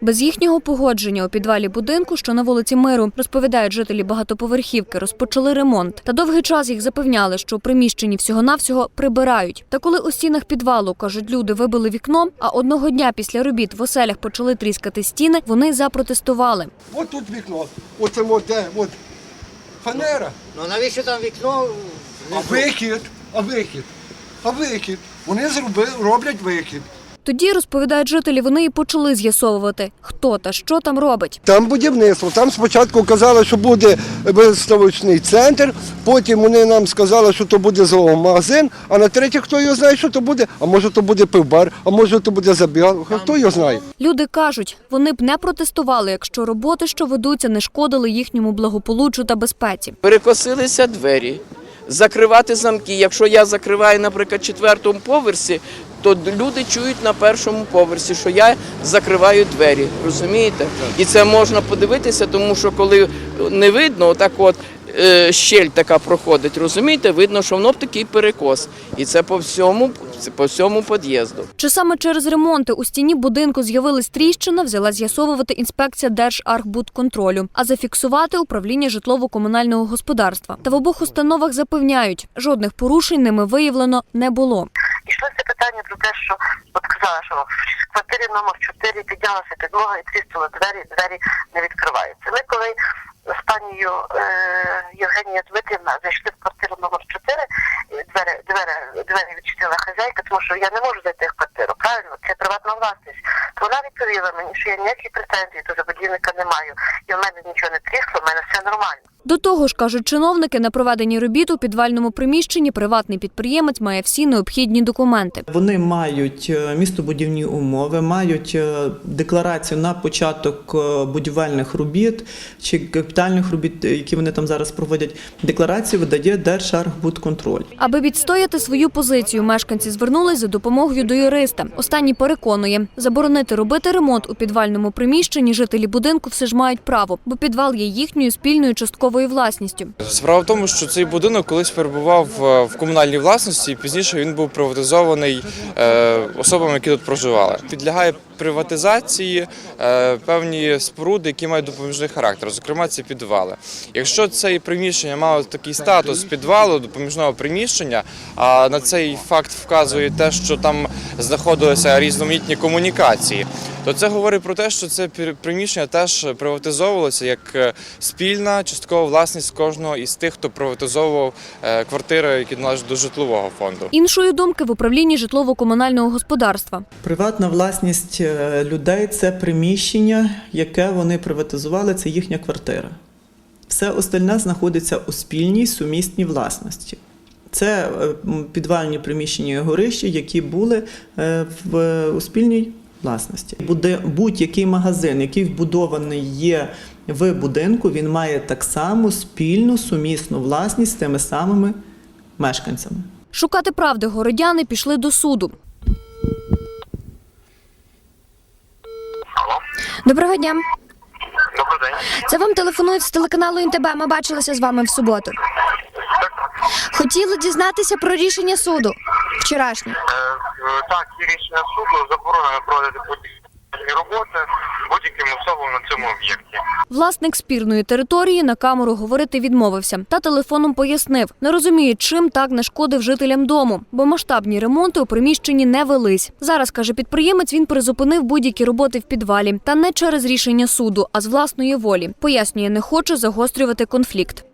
Без їхнього погодження у підвалі будинку, що на вулиці Миру, розповідають жителі багатоповерхівки, розпочали ремонт. Та довгий час їх запевняли, що у приміщенні всього-навсього прибирають. Та коли у стінах підвалу, кажуть люди, вибили вікно, а одного дня після робіт в оселях почали тріскати стіни, вони запротестували. От тут вікно, оце от де, от фанера, Ну навіщо там вікно? а вихід, а вихід, а вихід. Вони зробили, роблять вихід. Тоді розповідають жителі, вони і почали з'ясовувати, хто та що там робить. Там будівництво. Там спочатку казали, що буде виставочний центр, потім вони нам сказали, що то буде зоомагазин, а на третє, хто його знає, що то буде, а може то буде пивбар, а може то буде забігалка, хто його знає. Люди кажуть, вони б не протестували, якщо роботи, що ведуться, не шкодили їхньому благополуччю та безпеці. перекосилися двері, закривати замки. Якщо я закриваю, наприклад, четвертому поверсі, то люди чують на першому поверсі, що я закриваю двері. Розумієте? І це можна подивитися, тому що коли не видно, отак от. е, Щель така проходить, розумієте, видно, що воно такий перекос, і це по всьому, по всьому під'їзду. Чи саме через ремонти у стіні будинку з'явилась тріщина, взяла з'ясовувати інспекція Держархбудконтролю, а зафіксувати управління житлово-комунального господарства. Та в обох установах запевняють, жодних порушень ними виявлено не було. Питання про те, що от казала, що в квартирі номер 4 піднялася підлога і тріснули двері, двері не відкриваються. Ми коли з панією е, Євгенія Дмитрівна зайшли в квартиру номер 4, і двері, двері, двері відчинила хазяйка, тому що я не можу зайти в квартиру, правильно, це приватна власність. То вона відповіла мені, що я ніяких претензій до забудівника не маю, і в мене нічого не трісло, в мене все нормально. До того ж, кажуть чиновники, на проведенні робіт у підвальному приміщенні приватний підприємець має всі необхідні документи. Вони мають е, містобудівні умови, мають е, декларацію на початок е, будівельних робіт чи капітальних робіт, які вони там зараз проводять. Декларацію видає Держархбудконтроль. Аби відстояти свою позицію, мешканці звернулись за допомогою до юриста. Останній переконує, заборонити робити ремонт у підвальному приміщенні жителі будинку все ж мають право, бо підвал є їхньою спільною частковою власністю. Справа в тому, що цей будинок колись перебував е, в комунальній власності, і пізніше він був приватизований е, особами, які тут проживали. Підлягає приватизації е, певні споруди, які мають допоміжний характер, зокрема ці підвали. Якщо це приміщення мало такий статус підвалу, допоміжного приміщення, а на цей факт вказує те, що там знаходилися різноманітні комунікації, то це говорить про те, що це приміщення теж приватизовувалося як е, спільна часткова власність кожного із тих, хто приватизовував е, квартири, які належать до житлового фонду. Іншої думки в управлінні житлово-комунального господарства. Приватна власність людей це приміщення, яке вони приватизували, це їхня квартира. Все остальне знаходиться у спільній сумісній власності. Це е, підвальні приміщення і горища, які були е, в, у спільній власності. Буде будь-який магазин, який вбудований є в будинку, він має так само спільну сумісну власність з тими самими мешканцями. Шукати правди городяни пішли до суду. Доброго дня. Добрий день. Це вам телефонують з телеканалу НТБ. Ми бачилися з вами в суботу. Хотіли дізнатися про рішення суду вчорашнє. Е, Так, є рішення суду заборонено проводити будь-які роботи на цьому об'єкті. Власник спірної території на камеру говорити відмовився та телефоном пояснив, не розуміє, чим так нашкодив жителям дому, бо масштабні ремонти у приміщенні не велись. Зараз каже підприємець, він призупинив будь-які роботи в підвалі та не через рішення суду, а з власної волі. Пояснює, не хоче загострювати конфлікт.